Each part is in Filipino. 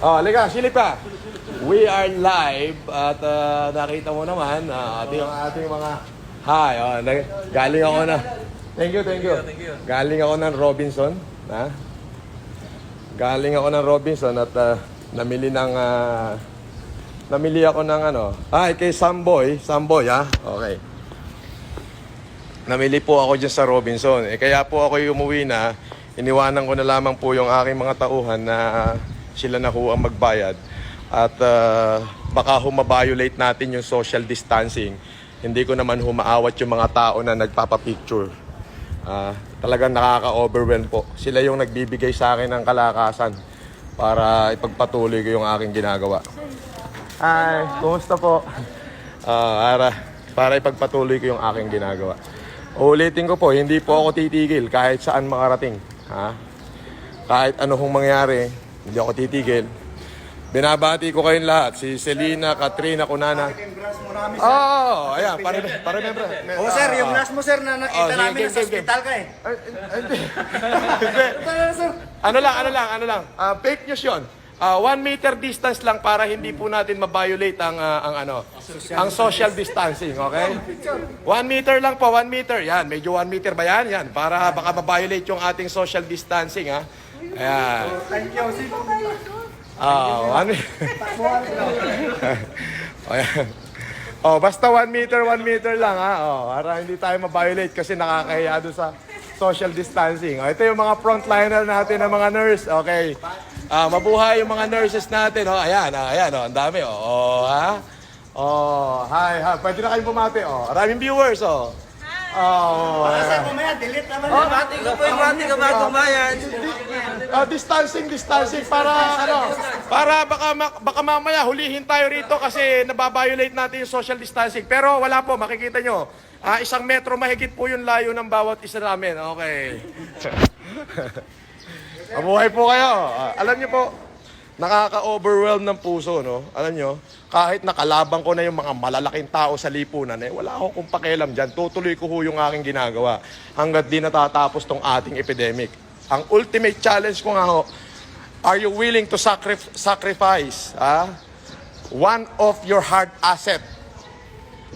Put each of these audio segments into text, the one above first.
Oh, halika, silip ka. We are live at ah, nakita mo naman uh, ating ating mga Hi, oh, nag- galing ako na. Thank you, thank you. Galing ako ng Robinson, ha? Galing ako ng Robinson at ah, namili ng ah, namili ako ng ano. Hi, kay Samboy, Samboy, ha? Okay. Namili po ako dyan sa Robinson. Eh, kaya po ako umuwi na, iniwanan ko na lamang po yung aking mga tauhan na sila na ho ang magbayad. At ah, baka humabiolate natin yung social distancing. Hindi ko naman humaawat yung mga tao na nagpapapicture. Ah, talagang nakaka-overwhelm po. Sila yung nagbibigay sa akin ng kalakasan para ipagpatuloy ko yung aking ginagawa. Hi, kumusta po? Ah, para, para ipagpatuloy ko yung aking ginagawa. Ulitin ko po, hindi po ako titigil kahit saan makarating. Ha? Kahit ano hong mangyari, hindi ako titigil. Binabati ko kayong lahat. Si Selena, Katrina, Kunana. Oo, oh, ayan, pare, pare member. Oh sir, yung last mo sir na nakita Oh, namin game, nasa game, game. ospital ka eh. Hindi. Hindi. Ano lang, ano lang, ano lang. Ah, fake news yun. Ah, one meter distance lang para hindi po natin ma-violate ang, ah, ang ano, ang social distancing, okay? One meter lang po, one meter. Yan, medyo one meter ba yan? Yan, para baka ma-violate yung ating social distancing, ha? Ayan. Thank you. Sir. Ah, one Ayan. Oh, basta one meter, one meter lang ha. Oh, para hindi tayo ma-violate kasi nakakahiya doon sa social distancing. Oh, ito yung mga frontliner natin ng mga nurse. Okay. Ah, mabuhay yung mga nurses natin. Oh, ayan, ah, ayan, oh, ang dami oh. Oh, ha? Oh, hi, hi. Pwede na kayong bumati. Oh, maraming viewers, oh. Oh, Sir, mamaya delete naman. Oh. Bati ko po yung bati ko mga tumayan. Ah, distancing, distancing para ano, para baka ma- baka mamaya hulihin tayo rito kasi nababiolate natin yung social distancing. Pero wala po, makikita nyo. Ah, isang metro mahigit po yung layo ng bawat isa namin. Okay. Mabuhay po kayo. Ah, alam niyo po, nakaka-overwhelm ng puso, no? Alam niyo, kahit nakalabang ko na yung mga malalaking tao sa lipunan, eh, wala ako kung pakialam dyan. Tutuloy ko ho yung aking ginagawa hanggat di natatapos tong ating epidemic. Ang ultimate challenge ko nga ho, are you willing to sacrif- sacrifice ah, one of your hard asset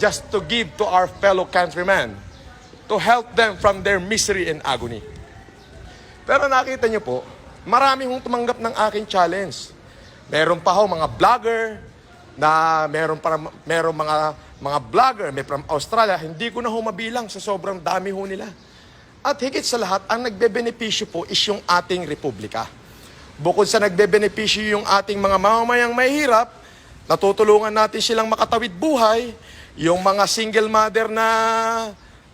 just to give to our fellow countrymen to help them from their misery and agony? Pero nakita niyo po, marami hong tumanggap ng aking challenge. Meron pa ho mga vlogger na meron pa meron mga mga vlogger may from Australia, hindi ko na ho mabilang sa sobrang dami ho nila. At higit sa lahat, ang nagbebenepisyo po is yung ating republika. Bukod sa nagbebenepisyo yung ating mga mamamayang mahihirap, natutulungan natin silang makatawid buhay, yung mga single mother na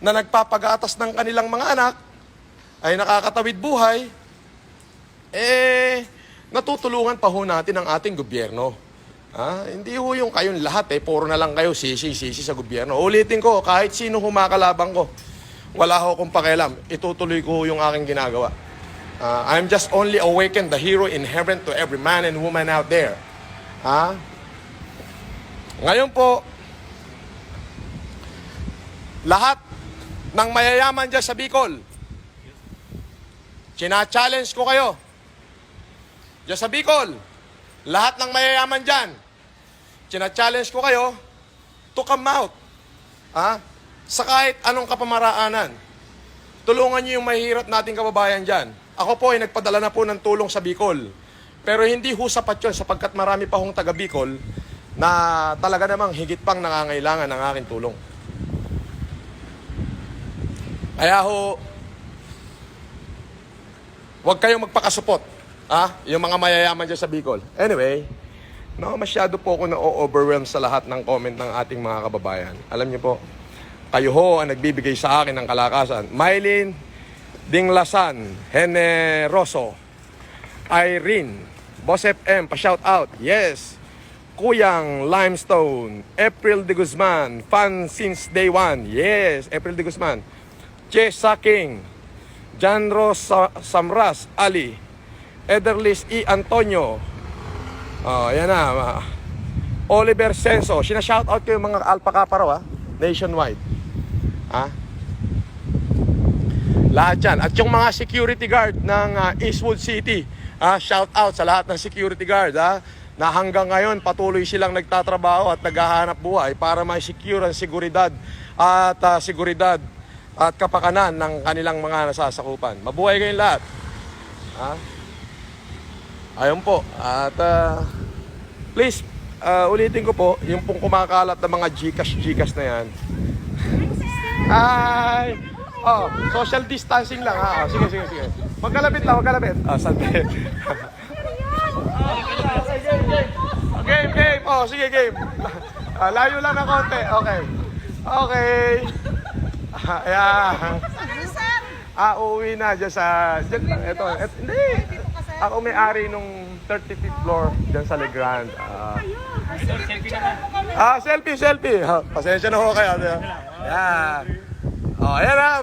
na nagpapagatas ng kanilang mga anak, ay nakakatawid buhay, eh, natutulungan pa ho natin ang ating gobyerno. Ah, hindi ho yung kayong lahat eh, puro na lang kayo sisi-sisi sa gobyerno. Ulitin ko, kahit sino humakalabang ko, wala ho akong pakialam. Itutuloy ko yung aking ginagawa. Ah, I'm just only awakened the hero inherent to every man and woman out there. Ha? Ngayon po, lahat ng mayayaman dyan sa Bicol, China-challenge ko kayo. Diyan sa Bicol, lahat ng mayayaman dyan, china-challenge ko kayo to come out. Ha? Sa kahit anong kapamaraanan. Tulungan niyo yung mahirap nating kababayan dyan. Ako po ay nagpadala na po ng tulong sa Bicol. Pero hindi ho sapat yun sapagkat marami pa hong taga Bicol na talaga namang higit pang nangangailangan ng aking tulong. Kaya ho, Huwag kayong magpakasupot. Ah, yung mga mayayaman dyan sa Bicol. Anyway, no, masyado po ako na-overwhelm sa lahat ng comment ng ating mga kababayan. Alam niyo po, kayo ho ang nagbibigay sa akin ng kalakasan. Mylene Dinglasan, Generoso, Irene, Boss FM, pa-shout out. Yes. Kuyang Limestone, April de Guzman, fan since day one. Yes, April de Guzman. Jessa King, Janro Sa- Samras Ali, Ederlis E. Antonio, oh, yan na, ma- Oliver Senso, sinashoutout ko yung mga alpaka paraw ha, nationwide. Ha? Lahat yan. At yung mga security guard ng ah, Eastwood City, Ah, shout out sa lahat ng security guard ha, na hanggang ngayon patuloy silang nagtatrabaho at naghahanap buhay para ma-secure ang seguridad at ah, seguridad at kapakanan ng kanilang mga nasasakupan. Mabuhay kayong lahat. Ha? Ayun po. At ah, please, ah, ulitin ko po, yung pong kumakalat ng mga Gcash, Gcash na yan. Ay! Oh, social distancing lang ha. Oh, sige, sige, sige. Magkalapit lang, magkalapit. Ah, sante. game, game. Oh, sige, game. Ah, layo lang ng konti. Okay. Okay. Ayan. Ah, uuwi na dyan sa... Dyan, ito, et, hindi. Ako may-ari nung 35th floor dyan sa Legrand. Ah, ah selfie, selfie. Ah, pasensya na ho kayo. Yan. Oh, ayan ha.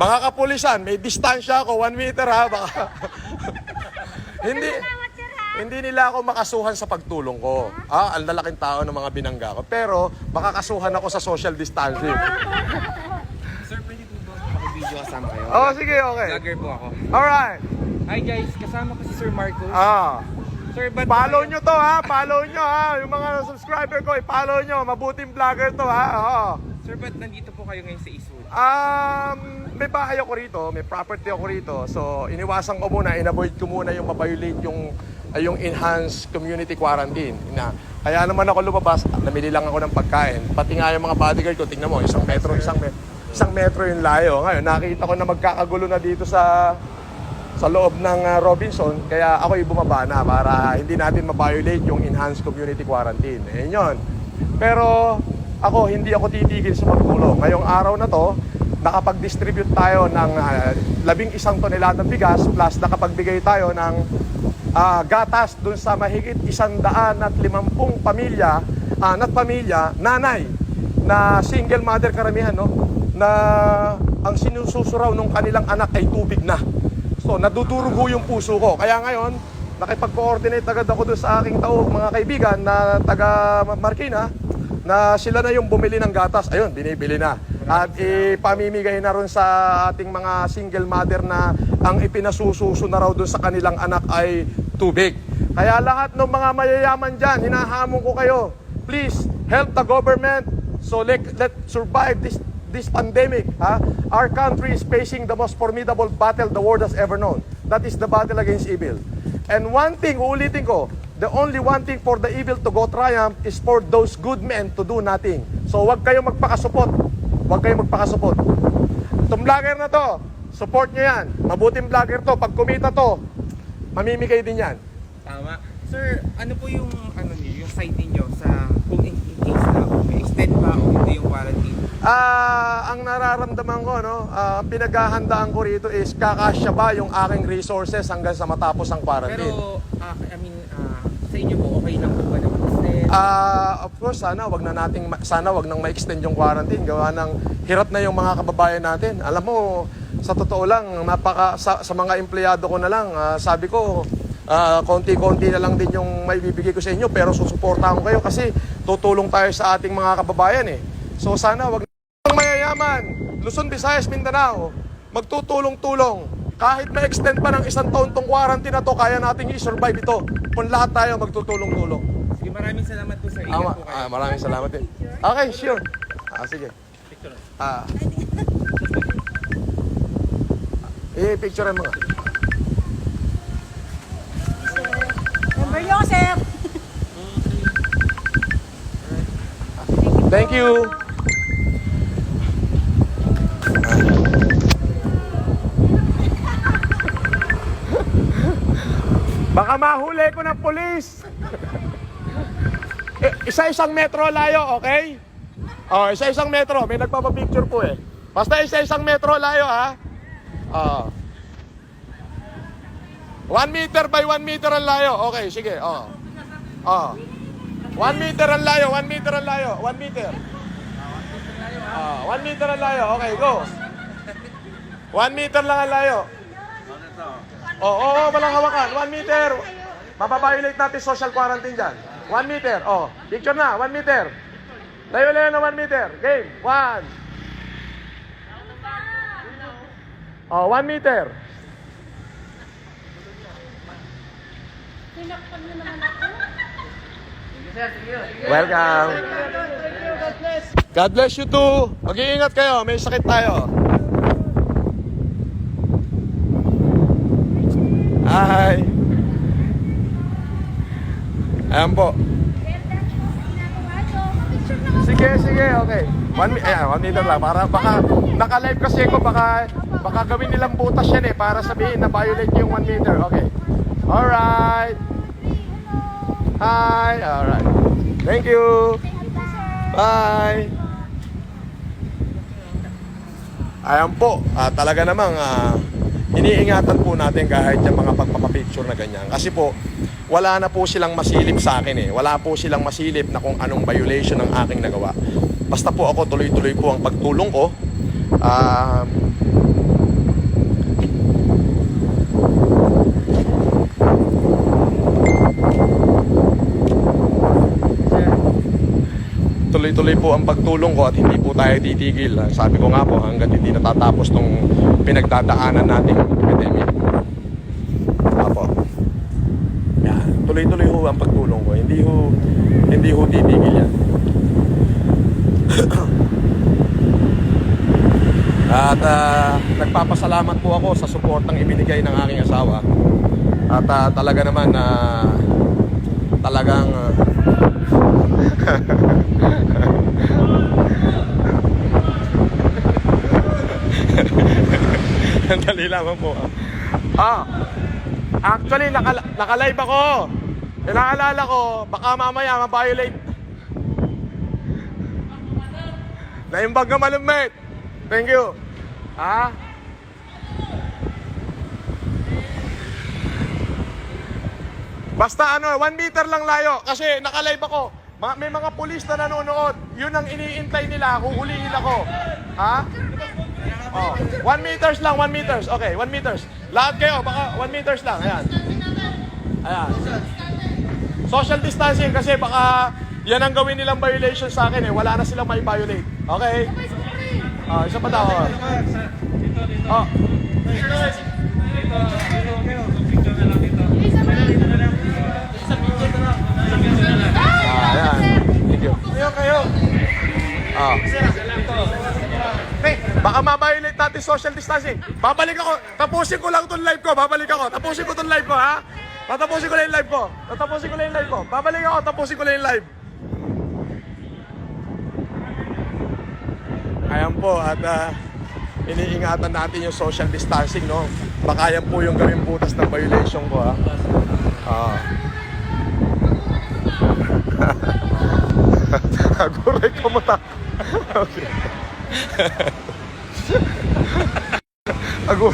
Mga kapulisan, may distansya ako. One meter ha. Baka... hindi... Hindi nila ako makasuhan sa pagtulong ko. Ah, ang lalaking tao ng mga binangga ko. Pero makakasuhan ako sa social distancing. Sir, pwede po ba makibideo kasama kayo? Oh, sige, okay. Vlogger po ako. Alright. Hi guys, kasama ko si Sir Marcos. Ah. Sir, ba't Follow nyo to ha, follow nyo ha. Yung mga subscriber ko, i-follow nyo. Mabuting vlogger to ha. Oo. Sir, ba't nandito po kayo ngayon sa Eastwood? Um, may bahay ako rito, may property ako rito. So, iniwasan ko muna, in-avoid ko muna yung mabiolate yung ay yung enhanced community quarantine. Na, kaya naman ako lumabas, namili lang ako ng pagkain. Pati nga yung mga bodyguard ko, tingnan mo, isang metro, isang, isang metro yung layo. Ngayon, nakita ko na magkakagulo na dito sa sa loob ng ah, Robinson, kaya ako bumaba na para hindi natin ma-violate yung enhanced community quarantine. Ayun yun. Pero ako, hindi ako titigil sa pagtulong. Ngayong araw na to, nakapag-distribute tayo ng ah, labing isang toneladang bigas plus nakapagbigay tayo ng ah, gatas dun sa mahigit isang daan at limampung pamilya, anak pamilya, nanay, na single mother karamihan, no? Na ang sinususuraw ng kanilang anak ay tubig na. So, nadudurog ho yung puso ko. Kaya ngayon, nakipag-coordinate agad ako doon sa aking tao, mga kaibigan na taga Marikina, na sila na yung bumili ng gatas. Ayun, binibili na. At ipamimigay na ron sa ating mga single mother na ang ipinasususo na raw doon sa kanilang anak ay tubig. Kaya lahat ng mga mayayaman dyan, hinahamon ko kayo, please help the government so let, let survive this this pandemic. Ha? Our country is facing the most formidable battle the world has ever known. That is the battle against evil. And one thing, uulitin ko, the only one thing for the evil to go triumph is for those good men to do nothing. So wag kayong magpakasupot. Wag kayong magpakasupot. Itong vlogger na to, support nyo yan. Mabuting vlogger to. Pag kumita to, mamimigay din yan. Tama. Sir, ano po yung ano niyo, yung site niyo sa kung in, in case na may extend pa o hindi yung Ah, ang nararamdaman ko, no, ang pinaghahandaan ko rito is kakasya ba yung aking resources hanggang sa matapos ang quarantine. Pero, ah, I mean, ah, sa inyo po okay lang po ba na mag-extend? Ah, of course, sana wag na nating sana wag nang ma-extend yung quarantine gawa ng hirap na yung mga kababayan natin. Alam mo, sa totoo lang, napaka sa, sa mga empleyado ko na lang, ah, sabi ko, ah, konti-konti na lang din yung may bibigay ko sa inyo pero susuportahan ko kayo kasi tutulong tayo sa ating mga kababayan eh. So sana wag ang mayayaman, Luzon, Visayas, Mindanao, magtutulong-tulong. Kahit ma-extend pa ng isang taon tong quarantine na to, kaya nating i-survive ito kung lahat tayo magtutulong-tulong. Sige, maraming salamat po sir. Ingat Ah, po kayo. ah, maraming salamat din. Okay, sure. Ah, sige. Ah. Eh, picture mo nga. Number niyo, sir. Thank you. Baka mahuli ko ng polis. Eh, Isa-isang metro layo, okay? Oh, isa-isang metro. May nagpapapicture po eh. Basta isa-isang metro layo, ha? Oh. One meter by one meter ang layo. Okay, sige. Oh. Oh. One meter ang layo, one meter ang layo, one meter. Ah, one meter ang layo. Okay, go. One meter lang ang layo. Oo, oh, oh, walang hawakan. One meter. Mababiolate natin social quarantine dyan. One meter. Oh, picture na. One meter. Layo-layo na one meter. Game. One. Oh, one meter. Tinakpan niyo naman ako. Welcome. God bless you too. Mag-iingat kayo. May sakit tayo. Hi. Ayan po. Sige, sige, okay. One, ayan, one meter lang. Para baka, naka-live kasi ako, baka, baka gawin nilang butas yan eh, para sabihin na violate yung one meter. Okay. Alright. Hi. Alright. Thank you. Bye. Ayan po, ah, talaga namang ah, iniingatan po natin kahit yung mga pagpapapicture na ganyan. Kasi po, wala na po silang masilip sa akin eh. Wala po silang masilip na kung anong violation ng aking nagawa. Basta po ako tuloy-tuloy po ang pagtulong ko. Ah, tuloy-tuloy po ang pagtulong ko at hindi po tayo titigil. Ah, Sabi ko nga po, hanggat hindi natatapos tong pinagdadaanan nating epidemic. Apo. Yan. Tuloy-tuloy ho ang pagtulong ko. Hindi ho, hindi ho titigil yan. At ah, nagpapasalamat po ako sa suportang ibinigay ng aking asawa. At ah, talaga naman na talagang ah, Dali lamang po. Ah, actually, naka, naka-live ako. Inaalala ko, baka mamaya ma-violate. Naimbag ka malumit. Thank you. Ha? Basta ano, one meter lang layo. Kasi naka-live ako. Ma- may mga pulis na nanonood. Yun ang iniintay nila. Huhulihin ako. Ha? Oh, one meters lang, one meters. Okay, one meters. Lahat kayo, baka one meters lang. Ayan. Ayan. Social distancing kasi baka yan ang gawin nilang violation sa akin eh. Wala na silang may violate. Okay? Oh, isa pa daw. Oh. Oh. Ah, ayan. Thank you. Kayo, kayo. Hey, baka ma-violate natin social distancing. Babalik ako. Tapusin ko lang tong live ko. Babalik ako. Tapusin ko tong live ko, ha? Tatapusin ko lang yung live ko. Tatapusin ko lang yung live ko. Babalik ako. Tapusin ko lang yung live. Ayan po. At ah, iniingatan natin yung social distancing, no? Baka yan po yung gawing butas ng violation ko, ha? Ah. Aguray ka mo. Okay. Ka mo.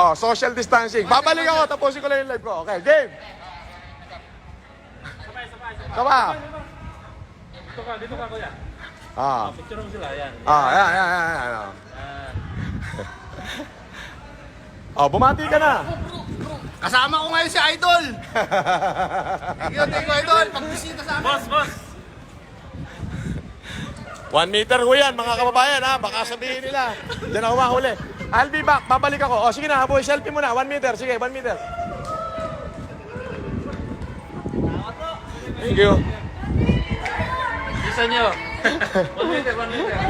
oh, social distancing. Babalik ako, tapusin ko lang yung live ko. Okay, game. Sama. Dito ka, dito ka kuya. Ah. Picture mo sila, yan. Ah, ayan, ayan, ayan, ayan. oh. Oh, bumati ka na. Kasama ko ngayon si Idol. Thank you, thank you, Idol. Pagbisita sa amin. Boss, boss! One meter ho yan, mga kababayan ha. Baka sabihin nila. Diyan ako mahuli. I'll be back. Babalik ako. O sige na, boy. Selfie muna. One meter. Sige, one meter. Thank you. Isa nyo. One meter, one meter.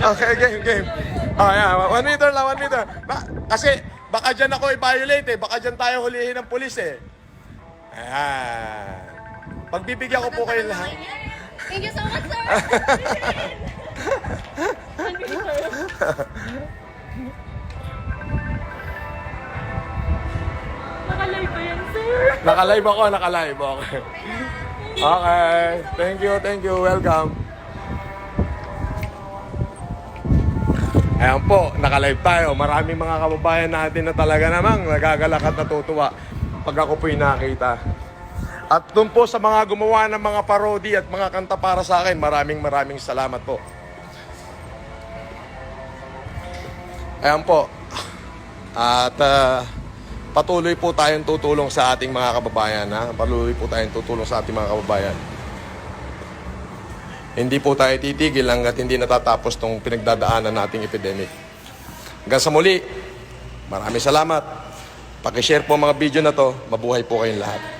Okay, game, game. Oh, yeah. One meter lang, one meter. Ba- kasi baka dyan ako i-violate eh. Baka dyan tayo hulihin ng pulis eh. Ayan. Pagbibigyan ko po kayo lahat. Thank you so much, sir. Nakalay ba yan, sir? Naka-live ako, naka-live. Okay. Okay. Thank you, thank you. Welcome. Ayan po, naka-live tayo. Maraming mga kababayan natin na talaga namang nagagalak at natutuwa pag ako po'y nakita. At doon po sa mga gumawa ng mga parody at mga kanta para sa akin, maraming maraming salamat po. Ayan po. At ah, patuloy po tayong tutulong sa ating mga kababayan. Ha? Patuloy po tayong tutulong sa ating mga kababayan. Hindi po tayo titigil hanggat hindi natatapos tong pinagdadaanan nating epidemic. Hanggang sa muli, maraming salamat. Pakishare po mga video na to. Mabuhay po kayong lahat.